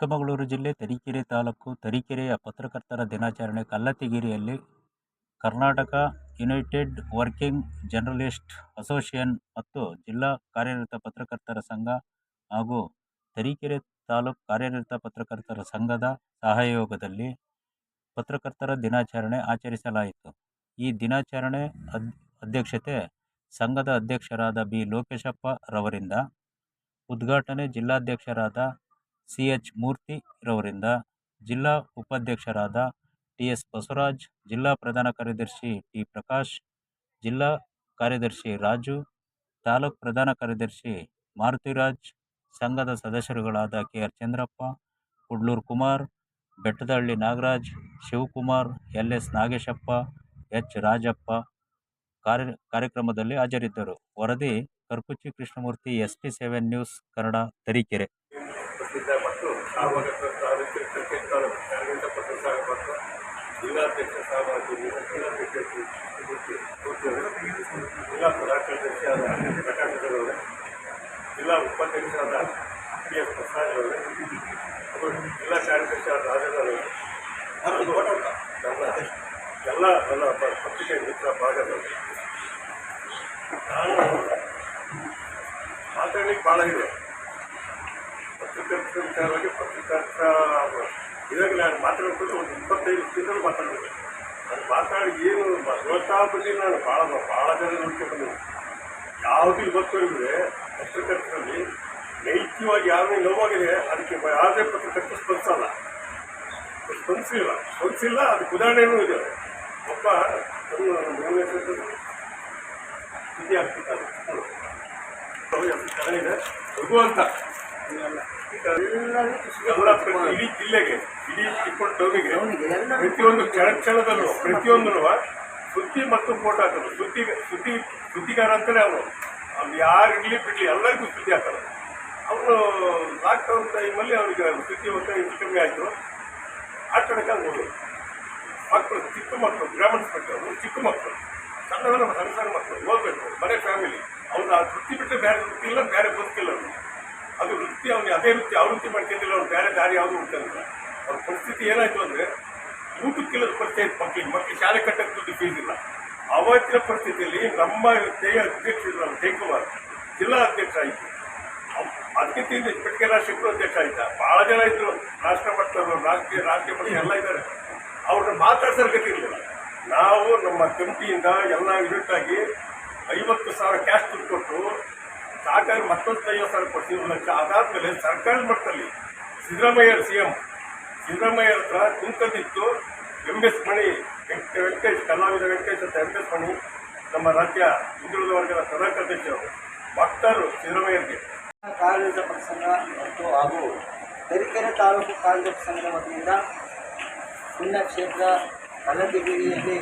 ಚಿಕ್ಕಮಗಳೂರು ಜಿಲ್ಲೆ ತರೀಕೆರೆ ತಾಲೂಕು ತರೀಕೆರೆಯ ಪತ್ರಕರ್ತರ ದಿನಾಚರಣೆ ಕಲ್ಲತ್ತಿಗಿರಿಯಲ್ಲಿ Karnataka united working journalist association ಮತ್ತು ಜಿಲ್ಲಾ ಕಾರ್ಯನಿರತ ಪತ್ರಕರ್ತರ ಸಂಘ ಹಾಗೂ ತರೀಕೆರೆ ತಾಲೂಕು ಕಾರ್ಯನಿರತ ಪತ್ರಕರ್ತರ ಸಂಘದ ಸಹಯೋಗದಲ್ಲಿ ಪತ್ರಕರ್ತರ ದಿನಾಚರಣೆ ಆಚರಿಸಲಾಯಿತು. ಈ ದಿನಾಚರಣೆ ಅಧ್ಯಕ್ಷತೆ ಸಂಘದ ಅಧ್ಯಕ್ಷರಾದ ಬಿ. ಲೋಕೇಶಪ್ಪ ರವರಿಂದ ಉದ್ಘಾಟನೆ ಜಿಲ್ಲಾಧ್ಯಕ್ಷರಾದ ಸಿ ಎಚ್ ಮೂರ್ತಿ ರವರಿಂದ ಜಿಲ್ಲಾ ಉಪಾಧ್ಯಕ್ಷರಾದ ಟಿ ಎಸ್ ಬಸವರಾಜ್, ಜಿಲ್ಲಾ ಪ್ರಧಾನ ಕಾರ್ಯದರ್ಶಿ ಟಿ ಪ್ರಕಾಶ್, ಜಿಲ್ಲಾ ಕಾರ್ಯದರ್ಶಿ ರಾಜು, ತಾಲೂಕು ಪ್ರಧಾನ ಕಾರ್ಯದರ್ಶಿ ಮಾರುತಿರಾಜ್, ಸಂಘದ ಸದಸ್ಯರುಗಳಾದ K R Chandrappa, Kudlur Kumar, Bettadahalli Nagaraj, Shivakumar, L S Nageshappa, H Rajappa ಕಾರ್ಯ ಕಾರ್ಯಕ್ರಮದಲ್ಲಿ ಹಾಜರಿದ್ದರು. ವರದಿ Karkuchi Krishnamurthy S T seven news Kannada Tarikere. ಮತ್ತು ಸಾರ್ವಜನಿಕ ಕ್ರಿಕೆಟ್ ತಾಲೂಕು ಕಾರ್ಯನಿರತ ಪತ್ರಕರ್ತರ ಬಂತು ಜಿಲ್ಲಾಧ್ಯಕ್ಷ ಸಹಭಾಗಿ ಜಿಲ್ಲಾಧ್ಯಕ್ಷ ಜಿಲ್ಲಾ ಪ್ರಧಾನಾಧ್ಯಕ್ಷ ಆದ ಪ್ರಕಾಶ್ ಜಿಲ್ಲಾ ಜಿಲ್ಲಾ ಉಪಾಧ್ಯಕ್ಷರಾದ ಪಿ ಎಸ್ ಪ್ರಸಾದ್ ಅವರೇ ಜಿಲ್ಲಾ ಕಾರ್ಯದರ್ಶಿ ಆದ ಹಾಗೂ ನನ್ನ ಎಲ್ಲ ನನ್ನ ಪತ್ರಿಕೆ ಮಿತ್ರ ಭಾಗದಲ್ಲಿ ನಾನು ಮಾತಾಡ್ಲಿಕ್ಕೆ ಭಾಳ ಇದೆ. ಪತ್ರಕರ್ತರ ವಿಚಾರವಾಗಿ ಪತ್ರಕರ್ತರ ಇವಾಗ ನಾನು ಮಾತಾಡ್ಕೊಂಡು ಒಂದು ಇಪ್ಪತ್ತೈದು ದಿನದಲ್ಲಿ ಮಾತಾಡಬೇಕು. ನಾನು ಮಾತಾಡಿ ಏನು ಓದ್ತಾ ಬಂದು ನಾನು. ಭಾಳ ಭಾಳ ಜನ ನೋಡ್ಕೊಂಡು ಯಾವುದು ಇವತ್ತವರೆಗೆ ಪತ್ರಕರ್ತರಲ್ಲಿ ನೈತಿಕವಾಗಿ ಯಾರು ನೋವಾಗಿದೆ ಅದಕ್ಕೆ ಯಾವುದೇ ಪತ್ರಕರ್ತರು ಸ್ಪಂದಿಸಲ್ಲ ಸ್ಪಂದಿಸಿಲ್ಲ ಸ್ಪಂದಿಸಿಲ್ಲ ಅದಕ್ಕೆ ಉದಾಹರಣೆನೂ ಇದೆ. ಒಬ್ಬ ಸುದ್ದಿ ಆಗ್ತಿದ್ದಾರೆ ಚೆನ್ನಾಗಿದೆ ಇದೆ. ಭಗವಂತ ಇಡೀ ಜಿಲ್ಲೆಗೆ ಇಡೀ ಚಿಕ್ಕೋಡಿ ಟೌನಿಗೆ ಪ್ರತಿಯೊಂದು ಕ್ಷಣಕ್ಷಣದಲ್ಲೂ ಪ್ರತಿಯೊಂದೂ ಸುದ್ದಿ ಮತ್ತು ಫೋಟೋ ಹಾಕೋದು ಸುದ್ದಿ ಸುದ್ದಿ ಸುದ್ದಿಗಾರ ಅಂತಲೇ ಅವರು ಅವ್ರು ಯಾರು ಇರಲಿ ಬಿಡಲಿ ಎಲ್ಲರಿಗೂ ಸುದ್ದಿ ಹಾಕೋದು ಅವರು ಲಾಕ್ಡೌನ್ ಟೈಮಲ್ಲಿ ಅವರಿಗೆ ಸುದ್ದಿ ಹೊಸ ಹೆಚ್ಚು ಕಮ್ಮಿ ಆಯಿತು ಆಟಾಡಕ್ಕೆ ಹೋಗೋದು ಮಕ್ಕಳು ಚಿಕ್ಕ ಮಕ್ಕಳು ಗ್ರಾಮೀಣ ಮಕ್ಕಳು ಚಿಕ್ಕ ಮಕ್ಕಳು ಸಣ್ಣ ಸಣ್ಣ ಸಣ್ಣ ಮಕ್ಕಳು ಹೋಗ್ಬೇಕು ಮನೆ ಫ್ಯಾಮಿಲಿ ಅವ್ರು ಆ ವೃತ್ತಿ ಬಿಟ್ಟರೆ ಬೇರೆ ಗೊತ್ತಿಲ್ಲ ಬೇರೆ ಗೊತ್ತಿಲ್ಲ ಅದು ವೃತ್ತಿ ಅವನಿಗೆ, ಅದೇ ವೃತ್ತಿ ಆ ವೃತ್ತಿ ಮಾಡ್ಕೊಂಡಿಲ್ಲ ಅವ್ರು ಬೇರೆ ದಾರಿ ಯಾವುದು ಉಂಟಿಲ್ಲ ಅವ್ರ ಪರಿಸ್ಥಿತಿ ಏನಾಯ್ತು ಅಂದರೆ ಊಟಕ್ಕಿಲ್ಲದ ಪರಿಸ್ಥಿತಿ ಆಯ್ತು, ಮಕ್ಕಳಿಗೆ ಮಕ್ಕಳು ಶಾಲೆ ಕಟ್ಟಕ್ಕೆ ಫೀಸ್ ಇಲ್ಲ. ಅವತ್ತಿನ ಪರಿಸ್ಥಿತಿಯಲ್ಲಿ ನಮ್ಮ ದೇಹ ಅಧ್ಯಕ್ಷರು ಜಯಕುಮಾರ್ ಜಿಲ್ಲಾ ಅಧ್ಯಕ್ಷ ಆಯಿತು. ಅದಕ್ಕಿಂತ ಹಿಂದೆ ಪೆಟ್ಟಿಗೆ ರಾಷ್ಟ್ರಕ್ಕೂ ಅಧ್ಯಕ್ಷ ಆಯ್ತ? ಭಾಳ ಜನ ಇದ್ರು, ರಾಷ್ಟ್ರ ಮಟ್ಟದವರು ರಾಜಕೀಯ ರಾಜ್ಯ ಮಟ್ಟ ಎಲ್ಲ ಇದ್ದಾರೆ. ಅವ್ರನ್ನ ಮಾತಾಡ್ಸೋ ಗತಿ ಇರಲಿಲ್ಲ. ನಾವು ನಮ್ಮ ಕಂಪಿಯಿಂದ ಎಲ್ಲ ಯೂನಿಟಾಗಿ ಐವತ್ತು ಸಾವಿರ ಕ್ಯಾಶ್ ದುಡ್ಡು ಕೊಟ್ಟು ಸಾಕಾಗಿ ಮತ್ತೊಂದು ಐವತ್ತು ಸಾವಿರ ಕೊಡ್ತೀವಿ ಲಕ್ಷ ಅದಾದಮೇಲೆ ಸರ್ಕಾರದ ಮಟ್ಟದಲ್ಲಿ ಸಿದ್ದರಾಮಯ್ಯ ಸಿ ಎಂ ಸಿದ್ದರಾಮಯ್ಯ ಹತ್ರ ಕುಂತದಿತ್ತು ಎಂ ಎಸ್ ಮಣಿ, ವೆಂಕ, ವೆಂಕಟೇಶ್, ಕಲಾವಿದ ವೆಂಕಟೇಶ್ ಅಂತ ಎಂ ಎಸ್ ಮಣಿ, ನಮ್ಮ ರಾಜ್ಯ ಹಿಂದುಳಿದ ವರ್ಗದ ಪ್ರಧಾನ ಕಾರ್ಯದರ್ಶಿಯವರು ಭಕ್ತರು ಸಿದ್ದರಾಮಯ್ಯರಿಗೆ ಕಾಂಗ್ರೆಸ್ ಸಂಘ ಮತ್ತು ಹಾಗೂ ತರೀಕೆರೆ ತಾಲೂಕು ಕಾಂಗ್ರೆಸ್ ಸಂಘದ ವತಿಯಿಂದ ಪುಣ್ಯಕ್ಷೇತ್ರ ಕಲ್ಲದಿಗಿರಿಯಲ್ಲಿ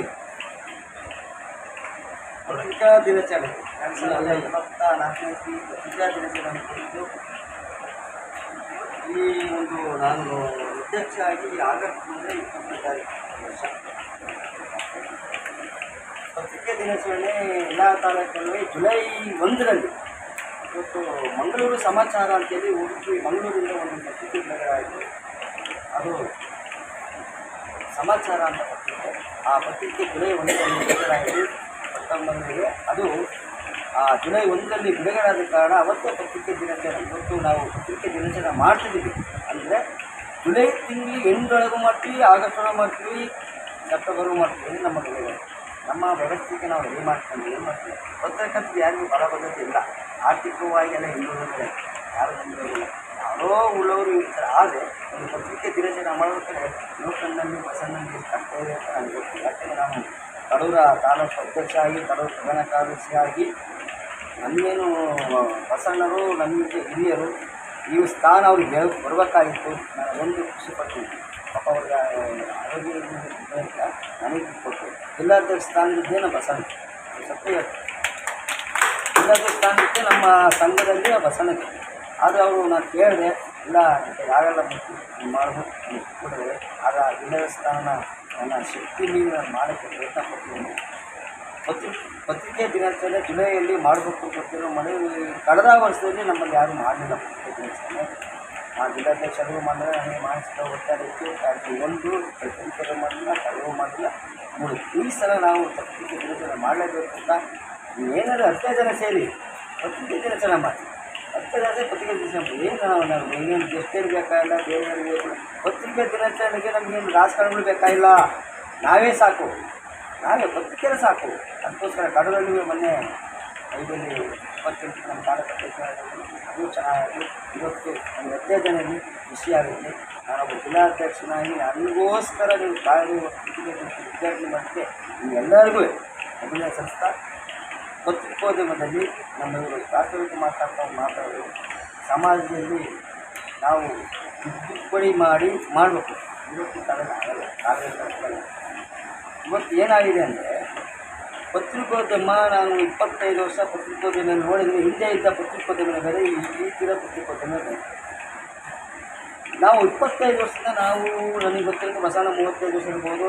ಪತ್ರಿಕಾ ದಿನಾಚರಣೆ. ಎರಡು ಸಾವಿರದ ಇಪ್ಪತ್ತ ನಾಲ್ಕನೇ ಪತ್ರಿಕಾ ದಿನಾಚರಣೆ ಕುರಿತು ಈ ಒಂದು ನಾನು ಅಧ್ಯಕ್ಷ ಆಗಿ ಆಗಸ್ಟ್ ಮುಂದೆ ಇಪ್ಪತ್ತನೇ ತಾರೀಕು ವರ್ಷ. ಪತ್ರಿಕಾ ದಿನಾಚರಣೆ ಎಲ್ಲ ತಾಲೂಕಲ್ಲಿ ಜುಲೈ ಒಂದರಲ್ಲಿ. ಇವತ್ತು ಮಂಗಳೂರು ಸಮಾಚಾರ ಅಂತೇಳಿ ಉಡುಪಿ ಮಂಗಳೂರಿಂದ ಒಂದು ಪತ್ರಿಕೆ ಬಿಡುಗಡೆ ಆಯಿತು. ಅದು ಸಮಾಚಾರ ಅಂತ ಪತ್ರಿಕೆ ಆ ಪತ್ರಿಕೆ ಜುಲೈ ಒಂದರಲ್ಲಿ ಬಿಡುಗಡೆ ಆಯಿತು ಹತ್ತೊಂಬತ್ತರಿಗೆ ಅದು ಜುಲೈ ಒಂದರಲ್ಲಿ ಬಿಡುಗಡೆ ಆದ ಕಾರಣ ಅವತ್ತೇ ಪತ್ರಿಕೆ ದಿನಾಚರಣೆ ಇವತ್ತು ನಾವು ಪತ್ರಿಕೆ ದಿನಾಚರಣೆ ಮಾಡ್ತಿದ್ದೀವಿ. ಅಂದರೆ ಜುಲೈ ತಿಂಗಳು ಎಂಟೊಳಗೂ ಮಾಡ್ತೀವಿ, ಆಗಸ್ಟ್ ಒಳಗೆ ಮಾಡ್ತೀವಿ ಸೆಪ್ಟೆಂಬರ್ಗೂ ಮಾಡ್ತೀವಿ. ನಮ್ಮ ಬೆಳೆಗಳು ನಮ್ಮ ವ್ಯವಸ್ಥೆಗೆ ನಾವು ರೆಡಿ ಮಾಡ್ಕೊಂಡು ಏನು ಮಾಡ್ತೀವಿ? ಪತ್ರಕರ್ತರು ಯಾರಿಗೂ ಬಲಬದ್ಧತೆ ಇಲ್ಲ. ಆರ್ಥಿಕವಾಗಿ ಎಲ್ಲ ಹಿಂದುಳಿದ್ರೆ ಯಾರು ಹಿಂದುಳಿದಿಲ್ಲ ಯಾರೋ ಉಳ್ಳವರು ಇರ್ತಾರೆ. ಆದರೆ ಒಂದು ಪತ್ರಿಕೆ ದಿನಾಚರಣೆ ಮಾಡಬೇಕಾದ್ರೆ ಲೋಕಲ್ನಲ್ಲಿ ಬಸವನಲ್ಲಿ ಕರ್ತವ್ಯ ಅಂತ ನನಗೆ ಗೊತ್ತಿಲ್ಲ. ಯಾಕೆಂದರೆ ನಾನು ಕಡೂರ ತಾಲೂಕು ಅಧ್ಯಕ್ಷ ಆಗಿ, ಕಡೂರು ಪ್ರಧಾನ ಕಾರ್ಯದರ್ಶಿ ಆಗಿ ನನ್ನೇನು, ಬಸಣ್ಣರು ನಮಗೆ ಹಿರಿಯರು, ಈ ಸ್ಥಾನ ಅವ್ರಿಗೆ ಬರಬೇಕಾಗಿತ್ತು. ಒಂದು ಖುಷಿ ಪಾಪ ಅವ್ರಿಗೆ ಆರೋಗ್ಯ ನನಗೆ ಕೊಟ್ಟು ಜಿಲ್ಲಾಧ್ಯಕ್ಷ ಸ್ಥಾನದಿದ್ದೇ ನಮ್ಮ ಬಸಣ್ಣ. ಹೇಳ್ತೀನಿ. ಜಿಲ್ಲಾಧ್ಯಕ್ಷ ಸ್ಥಾನಕ್ಕೆ ನಮ್ಮ ಸಂಘದಲ್ಲಿ ಬಸಣ್ಣಕ್ಕೆ ಆದರೆ ಅವರು ನಾನು ಕೇಳಿದೆ, ಇಲ್ಲ ಯಾವೆಲ್ಲ ಮಾಡಬೇಕು ಕೊಟ್ಟರೆ ಆಗ ಜಿಲ್ಲಾಧ್ಯಕ್ಷ ಸ್ಥಾನ ನನ್ನ ಶಕ್ತಿಯಲ್ಲಿ ನಾನು ಮಾಡೋಕ್ಕೆ ಪ್ರಯತ್ನ ಪಡ್ತೀನಿ. ಪತ್ರಿ, ಪತ್ರಿಕೆ ದಿನಾಚರಣೆ ಜುಲೈಯಲ್ಲಿ ಮಾಡಬೇಕು ಗೊತ್ತಿರೋ ಮನೆ ಕಳೆದ ವರ್ಷದಲ್ಲಿ ನಮ್ಮಲ್ಲಿ ಯಾರೂ ಮಾಡಲಿಲ್ಲ ಪತ್ರಿಕೆ ದಿನಾಚರಣೆ. ಆ ಜಿಲ್ಲಾಧ್ಯಕ್ಷರು ಮಾಡಿದ್ರೆ ನನಗೆ ಮಾನಸಿಕ ಒತ್ತಡ ಇತ್ತು. ಅದು ಒಂದು ಪತ್ರಿಕೆ ಮಾಡಲಿಲ್ಲ ಕಳವು ಮಾಡಲಿಲ್ಲ ಮೂರು ಈ ಸಲ ನಾವು ಪತ್ರಿಕೆ ದಿನಾಚರಣೆ ಮಾಡಲೇಬೇಕು ಅಂತ. ಏನಾದರೂ ಹತ್ತೇ ಜನ ಸೇರಿ ಪತ್ರಿಕೆ ದಿನಾಚರಣೆ ಮಾಡಿ. ಸೇರಿ ಪತ್ರಿಕೆ ದಿನ ಏನು ಇನ್ನೇನು ಗೆಸ್ಟೇನು ಬೇಕಾಗಿಲ್ಲ ಬೇರೆಯವ್ರಿಗೆ. ಪತ್ರಿಕೆ ದಿನಾಚರಣೆಗೆ ನಮಗೇನು ರಾಜಕಾರಣಿಗಳು ಬೇಕಾಗಿಲ್ಲ. ನಾವೇ ಸಾಕು. ನಾವೇ ಪತ್ರಿಕೆ ಸಾಕು. ಅದಕ್ಕೋಸ್ಕರ ಕಡಲಲ್ಲಿ ಮೊನ್ನೆ ಐದಲ್ಲಿ ಇಪ್ಪತ್ತೆಂಟು ನಮ್ಮ ಅದು ಚೆನ್ನಾಗಿ ಇವತ್ತು ನಮ್ಮ ಜನರಲ್ಲಿ ಖುಷಿ ಆಗುತ್ತೆ. ನಾನೊಬ್ಬ ಜಿಲ್ಲಾಧ್ಯಕ್ಷನಾಗಿ ನನಗೋಸ್ಕರ ನೀವು ಕಾಯ್ದು ವಿದ್ಯಾರ್ಥಿ ಮಾಡಿದ್ರೆ ನೀವೆಲ್ಲರಿಗೂ ಅಭಿನಯ ಸಂಸ್ಥೆ ಪತ್ರಿಕೋದ್ಯಮದಲ್ಲಿ ನಮ್ಮ ಇವರು ಪ್ರಾಥಮಿಕ ಮಾತಾಡ್ತಾ ಮಾತಾಡೋದು ಸಮಾಜದಲ್ಲಿ ನಾವು ತಿದ್ದುಪಡಿ ಮಾಡಿ ಮಾಡಬೇಕು. ಇವತ್ತು ಕಾಲದಲ್ಲಿ ಆಗಲ್ಲ ಇವತ್ತು ಏನಾಗಿದೆ ಅಂದರೆ ಪತ್ರಿಕೋದ್ಯಮ, ನಾನು ಇಪ್ಪತ್ತೈದು ವರ್ಷ ಪತ್ರಿಕೋದ್ಯಮ ನೋಡಿದರೆ ಹಿಂದೆ ಇದ್ದ ಪತ್ರಿಕೋದ್ಯಮ ಬೇರೆ ಈ ರೀತಿಯ ಪತ್ರಿಕೋದ್ಯಮ ಬೇರೆ ನಾವು ಇಪ್ಪತ್ತೈದು ವರ್ಷದಿಂದ ನಾವು ನನಗೆ ಗೊತ್ತಿರೋದು ಮಸಾಲ ಮೂವತ್ತೈದು ವರ್ಷ ಇರ್ಬೋದು.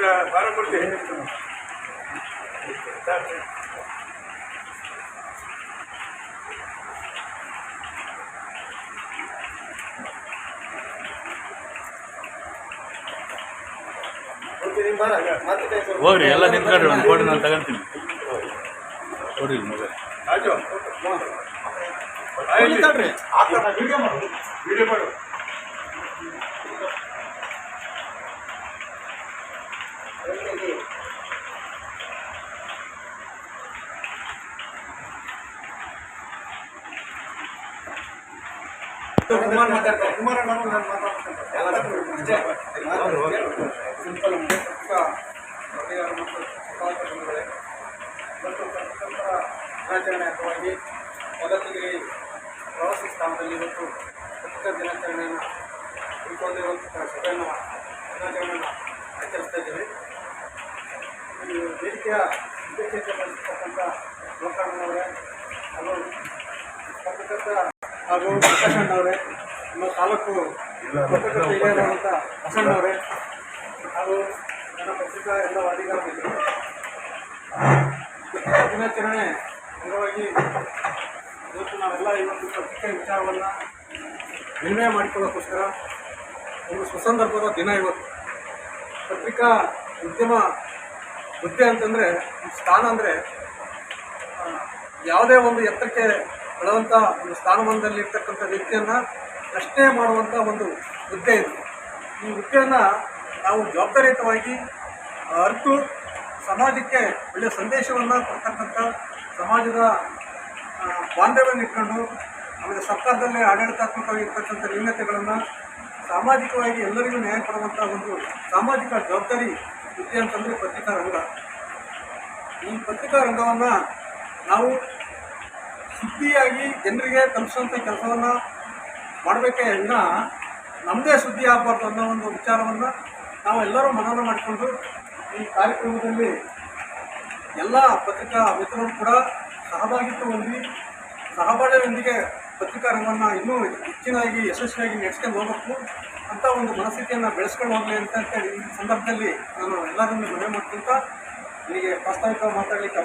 ಮತ್ತೆ ಬಾರಮೂರ್ತಿ ಹೋಗ್ರಿ ಎಲ್ಲ ನಿಂತ್ಕೊಂಡ್ರಿ ಒಂದು ಫೋಟೋ ನಾನು ತಗೊಂತೀನಿ. ಕೊಡ್ರಿ ಮಗ. ರಾಜು ವಿಡಿಯೋ ಮಾಡು ವಿಡಿಯೋ ಮಾಡು. ಕುಮಾರ್ ಮಾತಾಡ್ತಾರೆ ಕುಮಾರಣ್ಣ ನಾನು ನಾನು ದಿನಾಚರಣೆ ಅಂಗವಾಗಿ ಮೊದಲಿಗೆ ಪ್ರವಾಸಿ ಸ್ಥಾನದಲ್ಲಿ ಇವತ್ತು ಪತ್ರಿಕಾ ದಿನಾಚರಣೆಯನ್ನು ತಿಳ್ಕೊಂಡಿರುವಂಥ ಸಭೆಯನ್ನು ದಿನಾಚರಣೆಯನ್ನು ಆಚರಿಸ್ತಾ ಇದ್ದೀವಿ. ವೇದಿಕೆಯ ಅಧ್ಯಕ್ಷತೆ ವಹಿಸಿರ್ತಕ್ಕಂಥ ಹಲವು ಹಾಗೂ ಪತ್ರಕರ್ತ ಹಾಗೂ ಪ್ರಕಾಶಣ್ಣವರೇ ನಮ್ಮ ತಾಲೂಕು ಹಿರಿಯರಾದಂಥ ಬಸಣ್ಣವರೇ ಹಾಗೂ ನನ್ನ ಪತ್ರಿಕಾ ಎಲ್ಲ ಮಿತ್ರರು. ದಿನಾಚರಣೆ ಅಂಗವಾಗಿ ಇವತ್ತು ನಾವೆಲ್ಲ ಇವತ್ತು ಪತ್ರಿಕೆ ವಿಚಾರವನ್ನು ವಿನಿಮಯ ಮಾಡಿಕೊಳ್ಳೋಕ್ಕೋಸ್ಕರ ಒಂದು ಸುಸಂದರ್ಭದ ದಿನ ಇವತ್ತು. ಪತ್ರಿಕಾ ಉದ್ಯಮ ಹುದ್ದೆ ಅಂತಂದರೆ, ಸ್ಥಾನ ಅಂದರೆ ಯಾವುದೇ ಒಂದು ಎತ್ತರಕ್ಕೆ ಬೆಳೆದಂಥ ಒಂದು ಸ್ಥಾನಮಾನದಲ್ಲಿ ಇರ್ತಕ್ಕಂಥ ವ್ಯಕ್ತಿಯನ್ನು ಪ್ರಶ್ನೆ ಮಾಡುವಂಥ ಒಂದು ಹುದ್ದೆ ಇದು. ಈ ಹುದ್ದೆಯನ್ನು ನಾವು ಜವಾಬ್ದಾರಿಯುತವಾಗಿ ಅರಿತು ಸಮಾಜಕ್ಕೆ ಒಳ್ಳೆಯ ಸಂದೇಶವನ್ನು ಕೊಡ್ತಕ್ಕಂಥ ಸಮಾಜದ ಬಾಂಧವ್ಯವನ್ನು ಇಟ್ಕೊಂಡು ಆಮೇಲೆ ಸರ್ಕಾರದಲ್ಲೇ ಆಡಳಿತಾತ್ಮಕವಾಗಿ ಇರ್ತಕ್ಕಂಥ ನ್ಯೂನತೆಗಳನ್ನು ಸಾಮಾಜಿಕವಾಗಿ ಎಲ್ಲರಿಗೂ ನ್ಯಾಯ ಕೊಡುವಂಥ ಒಂದು ಸಾಮಾಜಿಕ ಜವಾಬ್ದಾರಿ ಹುದ್ದೆ ಅಂತಂದರೆ ಪತ್ರಿಕಾ ರಂಗ ಈ ಪತ್ರಿಕಾ ರಂಗವನ್ನು ನಾವು ಸುದ್ದಿಯಾಗಿ ಜನರಿಗೆ ತಲುಪಿಸುವಂಥ ಕೆಲಸವನ್ನು ಮಾಡಬೇಕೇ ವಿನ ನಮ್ಮದೇ ಸುದ್ದಿ ಆಗಬಾರ್ದು ಅನ್ನೋ ಒಂದು ವಿಚಾರವನ್ನು ನಾವೆಲ್ಲರೂ ಮನನ ಮಾಡಿಕೊಂಡು ಈ ಕಾರ್ಯಕ್ರಮದಲ್ಲಿ ಎಲ್ಲ ಪತ್ರಿಕಾ ಮಿತ್ರರು ಕೂಡ ಸಹಭಾಗಿತ್ವ ಹೊಂದಿ, ಸಹಬಾಳ್ವೆಯೊಂದಿಗೆ ಪತ್ರಿಕಾ ರಂಗವನ್ನು ಇನ್ನೂ ಹೆಚ್ಚಿನಾಗಿ, ಯಶಸ್ವಿಯಾಗಿ ನಡೆಸ್ಕೊಂಡು ಹೋಗಬೇಕು ಅಂತ ಒಂದು ಮನಸ್ಥಿತಿಯನ್ನು ಬೆಳೆಸ್ಕೊಂಡು ಹೋಗಲಿ ಅಂತ ಈ ಸಂದರ್ಭದಲ್ಲಿ ನಾನು ಎಲ್ಲರನ್ನೂ ಮನವಿ ಮಾಡ್ಕೊಂತ ನನಗೆ ಪ್ರಾಸ್ತಾವಿಕ ಮಾತಾಡಲಿಕ್ಕೆ